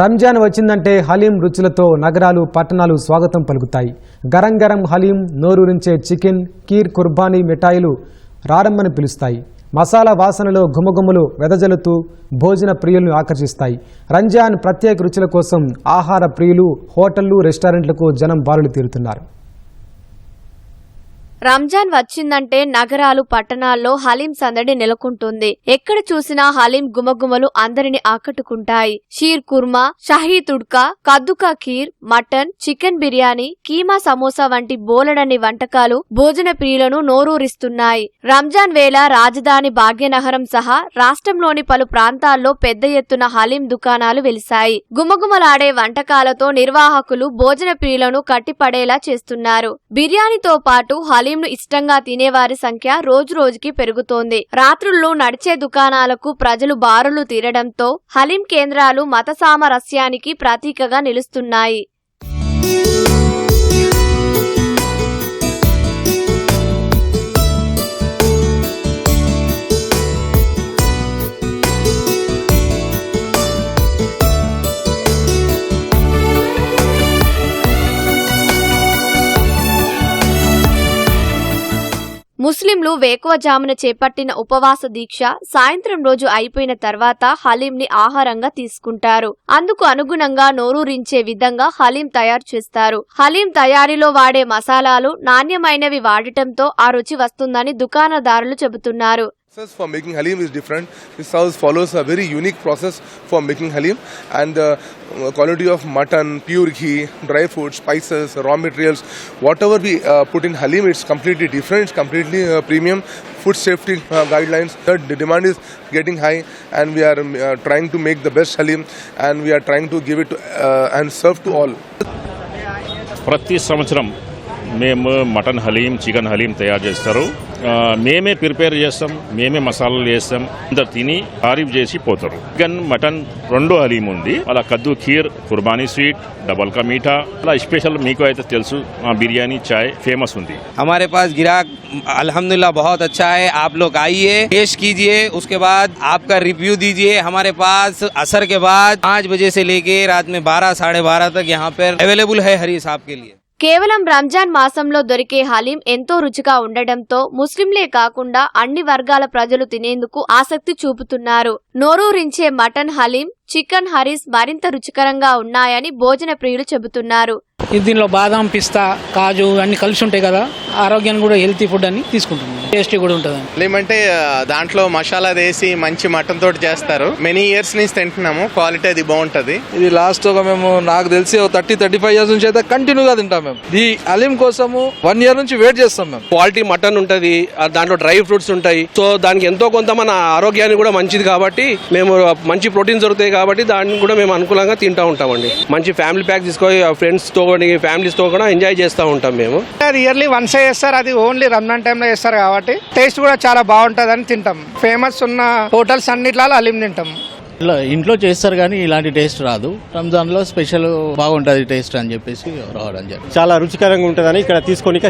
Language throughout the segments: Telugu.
రంజాన్ వచ్చిందంటే హలీం రుచులతో నగరాలు పట్టణాలు స్వాగతం పలుకుతాయి. గరం గరం హలీం నోరూరించే చికెన్ కీర్ కుర్బానీ మిఠాయిలు రారమ్మని పిలుస్తాయి. మసాలా వాసనలో గుమగుమలు వెదజల్లుతూ భోజన ప్రియులను ఆకర్షిస్తాయి. రంజాన్ ప్రత్యేక రుచుల కోసం ఆహార ప్రియులు హోటళ్ళు రెస్టారెంట్లకు జనం బారులు తీరుతున్నారు. రంజాన్ వచ్చిందంటే నగరాలు పట్టణాల్లో హలీం సందడి నెలకొంటుంది. ఎక్కడ చూసినా హలీం గుమగుమలు అందరిని ఆకట్టుకుంటాయి. షీర్ కుర్మా షాహీ తుడ్కా కద్దుకా ఖీర్ మటన్ చికెన్ బిర్యానీ కీమా సమోసా వంటి బోలెడన్ని వంటకాలు భోజన ప్రియులను నోరూరిస్తున్నాయి. రంజాన్ వేళ రాజధాని భాగ్యనగరం సహా రాష్ట్రంలోని పలు ప్రాంతాల్లో పెద్ద ఎత్తున హలీం దుకాణాలు వెలిశాయి. గుమగుమలాడే వంటకాలతో నిర్వాహకులు భోజన ప్రియులను కట్టిపడేలా చేస్తున్నారు. బిర్యానీతో పాటు హలీంను ఇష్టంగా తినేవారి సంఖ్య రోజు రోజుకి పెరుగుతోంది. రాత్రుల్లో నడిచే దుకాణాలకు ప్రజలు బారులు తీరడంతో హలీం కేంద్రాలు మత సామరస్యానికి ప్రతీకగా నిలుస్తున్నాయి. ముస్లింలు వేకువజామున చేపట్టిన ఉపవాస దీక్ష సాయంత్రం రోజు అయిపోయిన తర్వాత హలీంని ఆహారంగా తీసుకుంటారు. అందుకు అనుగుణంగా నోరూరించే విధంగా హలీం తయారు చేస్తారు. హలీం తయారీలో వాడే మసాలాలు నాణ్యమైనవి వాడటంతో ఆ రుచి వస్తుందని దుకాణదారులు చెబుతున్నారు. process for making halim is different. This house follows a very unique process for making halim, and the uh, quality of mutton, pure ghee, dry food, spices, raw materials, whatever we uh, put in halim, it's completely different. It's completely uh, premium. Food safety uh, guidelines. The the demand is getting high, and we are um, uh, trying to make the best halim, and we are trying to give it to, uh, and serve to all. ప్రతి సంవత్సరం మేము మటన్ హలీం చికెన్ హలీం తయారు చేస్తారు ఆ, మేమే ప్రిపేర్ చేస్తాం మేమే మసాలాలు చేస్తాం అందరు తిని తారీఫ్ చేసి పోతారు చికెన్ మటన్ రెండు హలీం ఉంది అలా కద్దు ఖీర్ కుర్బానీ స్వీట్ డబల్ కా మీఠా అలా స్పెషల్ మీకు అయితే తెలుసు ఆ, బిర్యానీ చాయ్ ఫేమస్ ఉంది हमारे पास ग्राहक अल्हम्दुलिल्लाह बहुत अच्छा है आप लोग आइए टेस्ट कीजिए उसके बाद आपका रिव्यू दीजिए हमारे पास असर के बाद पाँच बजे से लेके रात में बारह साढ़े बारह तक यहाँ पर अवेलेबल है हरी साहब के लिए కేవలం రంజాన్ మాసంలో దొరికే హలీం ఎంతో రుచిగా ఉండటంతో ముస్లింలే కాకుండా అన్ని వర్గాల ప్రజలు తినేందుకు ఆసక్తి చూపుతున్నారు. నోరూరించే మటన్ హలీం చికెన్ హరీస్ మరింత రుచికరంగా ఉన్నాయని భోజన ప్రియులు చెబుతున్నారు. దీనిలో బాదం పిస్తా కాజు అన్ని కలిసి ఉంటాయి కదా ఆరోగ్యాన్ని కూడా హెల్తీ ఫుడ్ అని తీసుకుంటున్నాం. టేస్టీ కూడా ఉంటుంది. ఏమంటే దాంట్లో మసాలా వేసి మంచి మటన్ తోటి చేస్తారు. మెనీ ఇయర్స్ నుంచి తింటున్నాము. క్వాలిటీ అది బాగుంటది. ఇది లాస్ట్ ఒక మేము నాకు తెలిసి థర్టీ థర్టీ ఫైవ్ ఇయర్స్ నుంచి అయితే కంటిన్యూగా తింటాం మేము. ఈ అలీం కోసము వన్ ఇయర్ నుంచి వెయిట్ చేస్తాం మేము. క్వాలిటీ మటన్ ఉంటది. ఆ దాంట్లో డ్రై ఫ్రూట్స్ ఉంటాయి. సో దానికి ఎంతో కొంత మన ఆరోగ్యానికి కూడా మంచిది కాబట్టి మేము మంచి ప్రోటీన్స్ దొరుకుతాయి కాబట్టి దాన్ని కూడా మేము అనుకూలంగా తింటా ఉంటామండి. మంచి ఫ్యామిలీ ప్యాక్ తీసుకొని ఫ్రెండ్స్తో ఫ్యామిలీస్తో కూడా ఎంజాయ్ చేస్తూ ఉంటాం మేము. అది ఇయర్లీ వన్సే చేస్తారు అది ఓన్లీ రంజాన్ టైంలో చేస్తారు కాబట్టి టేస్ట్ కూడా చాలా బాగుంటుంది అని తింటాం. ఫేమస్ ఉన్న హోటల్స్ అన్నిట్లో అలీం తింటాం. ఇలా ఇంట్లో చేస్తారు కానీ ఇలాంటి టేస్ట్ రాదు. రంజాన్లో స్పెషల్ బాగుంటుంది టేస్ట్ అని చెప్పేసి రావడం జరిగింది. చాలా రుచికరంగా ఉంటుందని ఇక్కడ తీసుకొని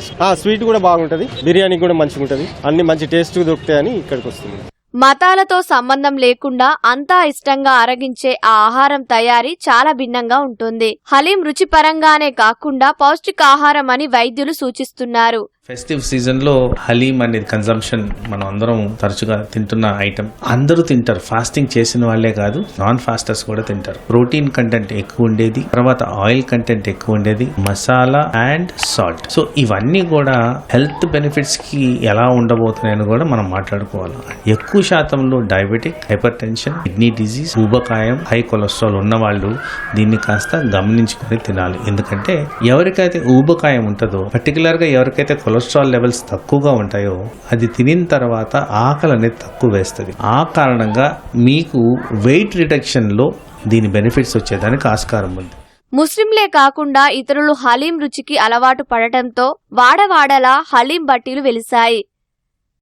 స్వీట్ కూడా బాగుంటుంది. బిర్యానీ కూడా మంచిగా ఉంటుంది అన్ని మంచి టేస్ట్ దొరుకుతాయని ఇక్కడికి వస్తుంది. మతాలతో సంబంధం లేకుండా అంతా ఇష్టంగా అరగించే ఆ ఆహారం తయారీ చాలా భిన్నంగా ఉంటుంది. హలీం రుచిపరంగానే కాకుండా పౌష్టికాహారం అని వైద్యులు సూచిస్తున్నారు. ఫెస్టివ్ సీజన్లో హలీం అనేది కన్సంప్షన్ మనం అందరం తరచుగా తింటున్న ఐటమ్ అందరూ తింటారు. ఫాస్టింగ్ చేసిన వాళ్ళే కాదు నాన్ ఫాస్టర్స్ కూడా తింటారు. ప్రోటీన్ కంటెంట్ ఎక్కువ ఉండేది తర్వాత ఆయిల్ కంటెంట్ ఎక్కువ ఉండేది మసాలా అండ్ సాల్ట్ సో ఇవన్నీ కూడా హెల్త్ బెనిఫిట్స్కి ఎలా ఉండబోతున్నాయని కూడా మనం మాట్లాడుకోవాలి. ఎక్కువ శాతంలో diabetic hypertension kidney disease ఊబకాయం హై కొలెస్ట్రాల్ ఉన్న వాళ్ళు దీన్ని కాస్త గమనించుకొని తినాలి. ఎందుకంటే ఎవరికైతే ఊబకాయం ఉంటుందో పర్టికులర్గా ఎవరికైతే కొలెస్ట్రాల్ లెవెల్స్ తక్కువగా ఉంటాయో అది తినిన తర్వాత ఆకలి అనేది తక్కువ వేస్తుంది. ఆ కారణంగా మీకు వెయిట్ రిడక్షన్లో దీని బెనిఫిట్స్ వచ్చేదానికి ఆస్కారం ఉంది. ముస్లింలే కాకుండా ఇతరులు హలీం రుచికి అలవాటు పడటంతో వాడవాడలా హలీం బట్టీలు వెలిశాయి.